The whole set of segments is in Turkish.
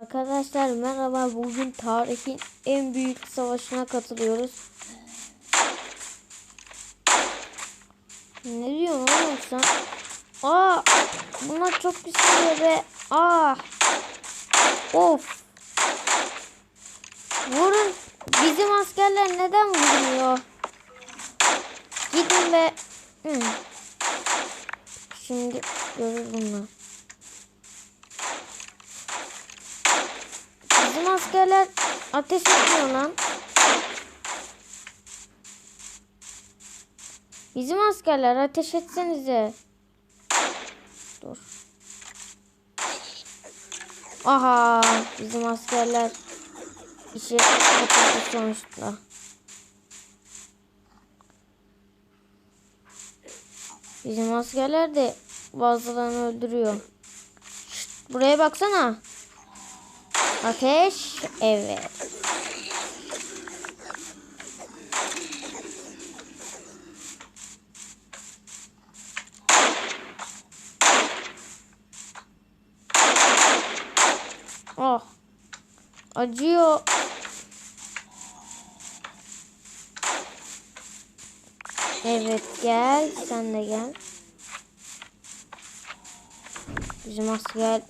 Arkadaşlar merhaba. Bugün tarihin en büyük savaşına katılıyoruz. Ne diyorsun oğlum sen? Aa! Bunlar çok güzel be. Aa! Of! Vurun. Bizim askerler neden vurmuyor? Gidin ve... Hı. Şimdi görür bunlar. Bizim askerler ateş etmiyor lan. Bizim askerler ateş etsenize. Dur. Aha bizim askerler işe katıldı sonuçta. Bizim askerler de bazılarını öldürüyor. Şşt, buraya baksana. Ateş. Evet. Oh. Acıyor. Evet gel. Sen de gel. Bizim asker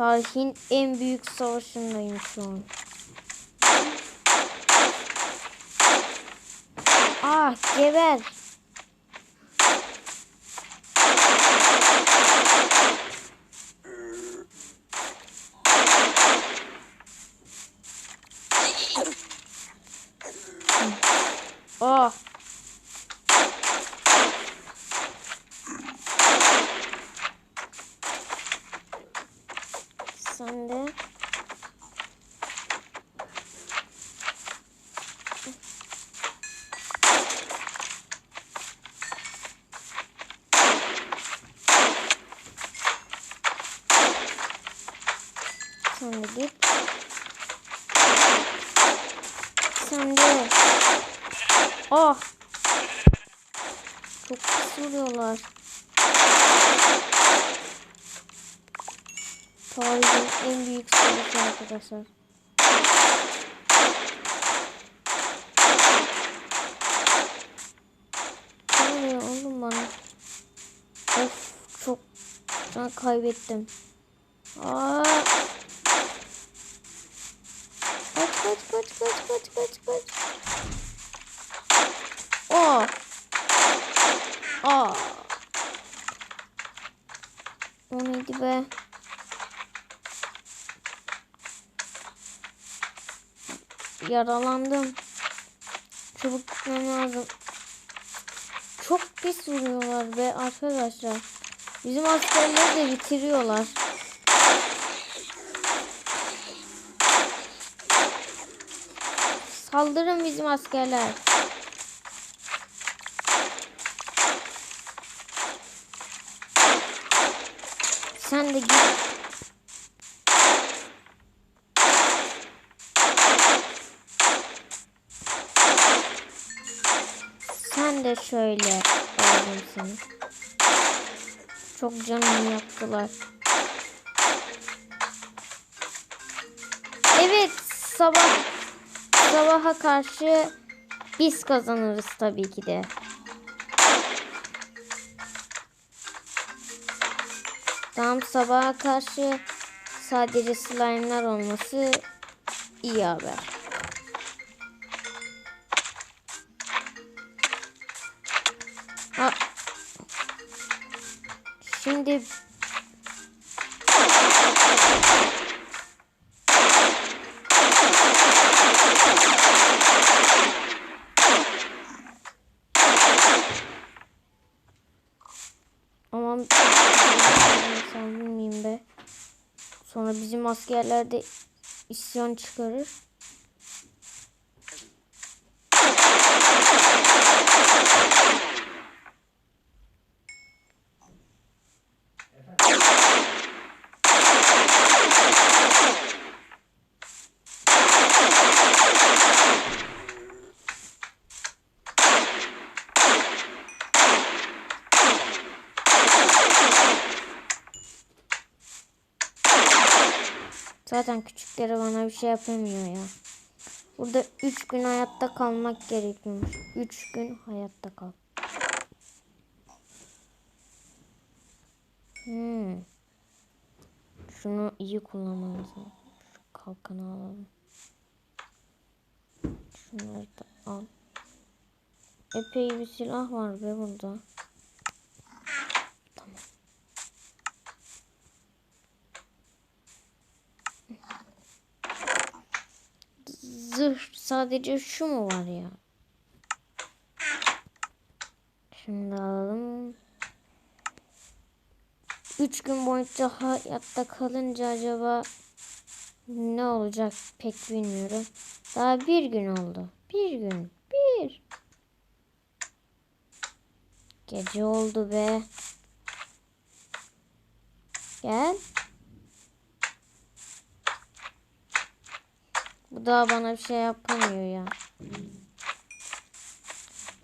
tarihin en büyük savaşındayım şu an. Ah geber. Oh. Sen de. Sen de git. Sen de. Oh. Çok pis vuruyorlar. Tarihin en büyük savaşı arkadaşlar. Ne oğlum bana? Of çok can kaybettim. Aa. Kaç kaç kaç kaç kaç. Oh. Aa. O neydi be? Yaralandım. Çabuk gitmem lazım. Çok pis vuruyorlar be arkadaşlar. Bizim askerleri de bitiriyorlar. Saldırın bizim askerler. Sen de git. Sen de şöyle alalım seni. Çok canımı yaktılar. Evet sabah sabaha karşı biz kazanırız tabii ki de. Tam sabaha karşı sadece slime'lar olması iyi haber. Ha. Şimdi Aman sen bilmeyeyim be. Sonra bizim askerler de isyan çıkarır. Zaten küçükleri bana bir şey yapamıyor ya. Burada 3 gün hayatta kalmak gerekiyormuş. 3 gün hayatta kal. Hmm. Şunu iyi kullanmamız lazım. Şu kalkanı alalım. Şunları da al. Epey bir silah var be burada. Tamam. Zırh sadece şu mu var ya? Şimdi alalım. Üç gün boyunca hayatta kalınca acaba ne olacak pek bilmiyorum. Daha bir gün oldu. Bir gün. Bir. Gece oldu be. Gel. Bu daha bana bir şey yapamıyor ya.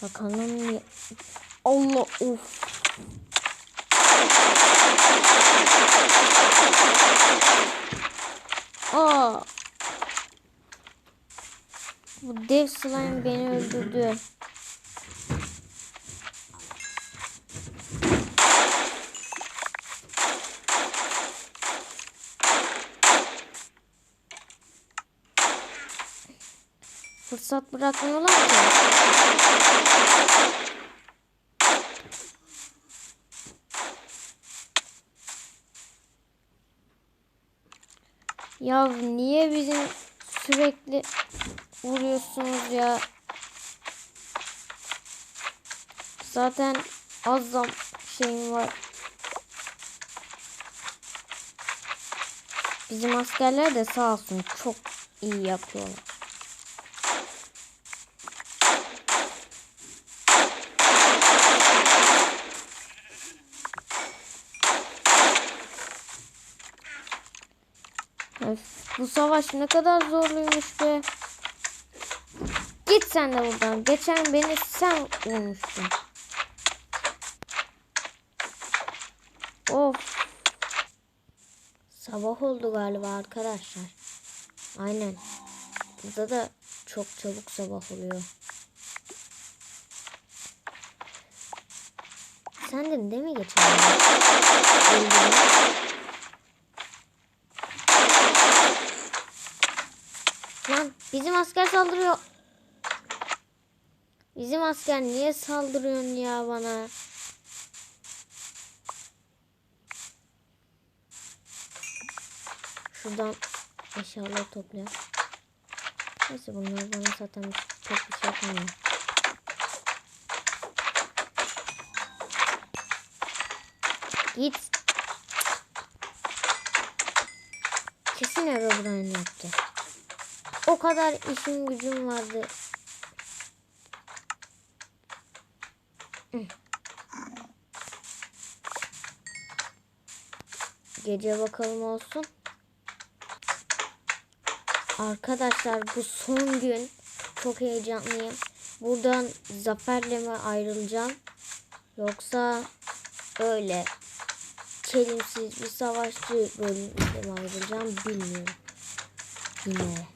Bakalım. ya- Allah of. Aa. Bu dev slime beni öldürdü. Fırsat bırakmıyorlar ki. Ya niye bizim sürekli vuruyorsunuz ya? Zaten az zam şeyim var. Bizim askerler de sağ olsun çok iyi yapıyorlar. Bu savaş ne kadar zorluymuş be. Git sen de buradan. Geçen beni sen vurmuştun. Of. Sabah oldu galiba arkadaşlar. Aynen. Burada da çok çabuk sabah oluyor. Sendin değil mi geçen? gün? Öldün. Bizim asker saldırıyor. Bizim asker niye saldırıyorsun ya bana? Şuradan eşyaları toplayalım. Neyse bunlar bana zaten pek bir şey yapamıyor. Git. Kesin Herobrine yaptı. O kadar işim gücüm vardı. Gece bakalım olsun. Arkadaşlar bu son gün çok heyecanlıyım. Buradan zaferle mi ayrılacağım? Yoksa öyle çelimsiz bir savaşçı bölümünde mi ayrılacağım bilmiyorum. Yine.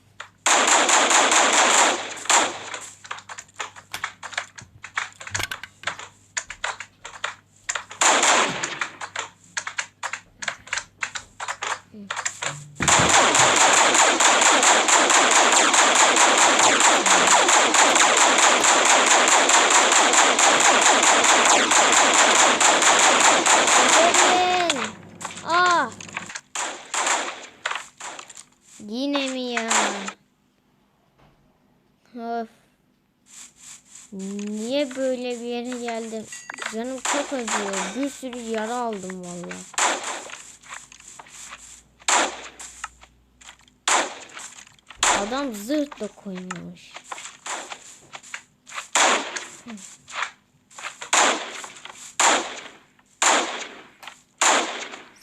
Canım çok acıyor. Bir sürü yara aldım vallahi. Adam zırh da koymuş.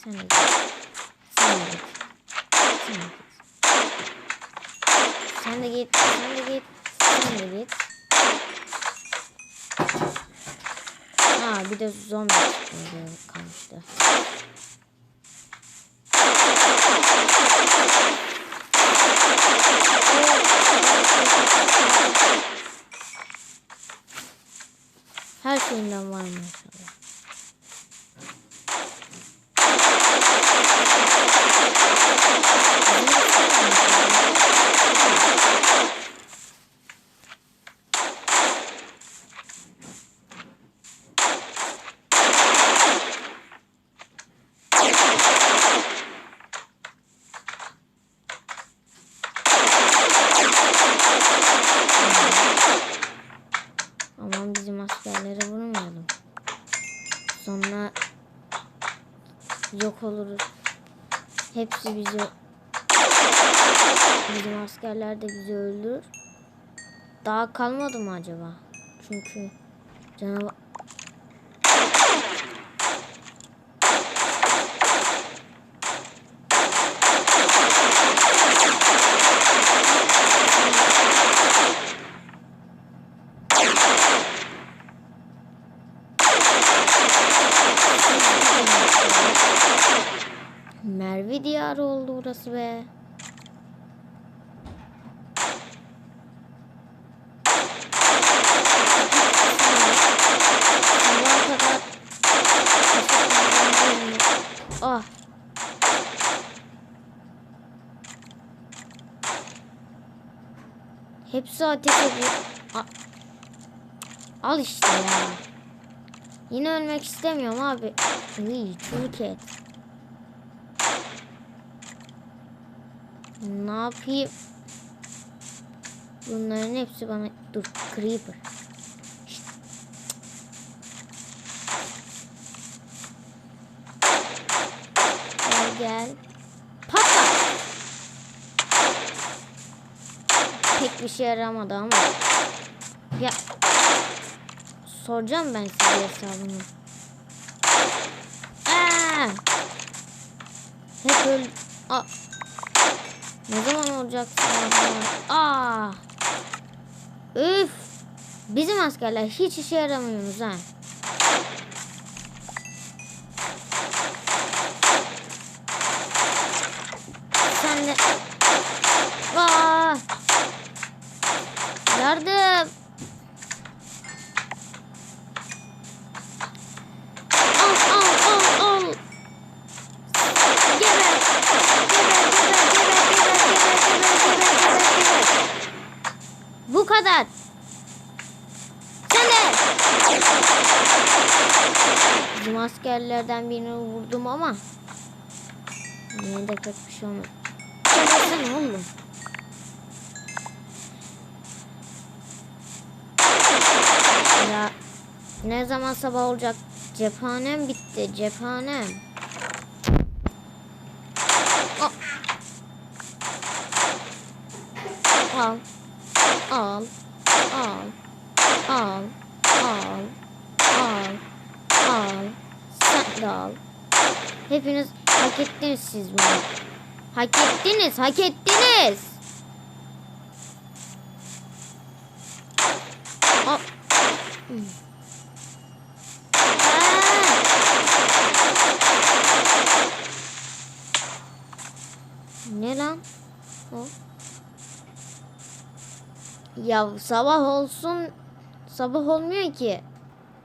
Sen de git. Sen de git. Sen de git. Sen de git. Sen de git. Sen de git. bir de zombi kalmıştı. Her şeyinden var maşallah. Yok oluruz. Hepsi bizi bizim askerler de bizi öldürür. Daha kalmadı mı acaba? Çünkü canavar burası be. Ah. Hepsi ateş ediyor. Al işte ya. Yine ölmek istemiyorum abi. İyi çürük et. Ne yapayım? Bunların hepsi bana... Dur Creeper. Şşt. Gel gel. Patla. Pek bir şey yaramadı ama. Ya. Soracağım ben size hesabını. Aa! Hep öl... Aa. Ne zaman olacak? Aa! Üf! Bizim askerler hiç işe yaramıyorsunuz ha. Askerlerden birini vurdum ama yine de pek bir şey olmadı. Gebersene oğlum. Ya ne zaman sabah olacak? Cephanem bitti. Cephanem. Al. Al. Al. Al. Al. Al. Al. Sen de al. Hepiniz hak ettiniz siz bunu. Hak ettiniz. Hak ettiniz. Ne lan? O. Ya sabah olsun sabah olmuyor ki.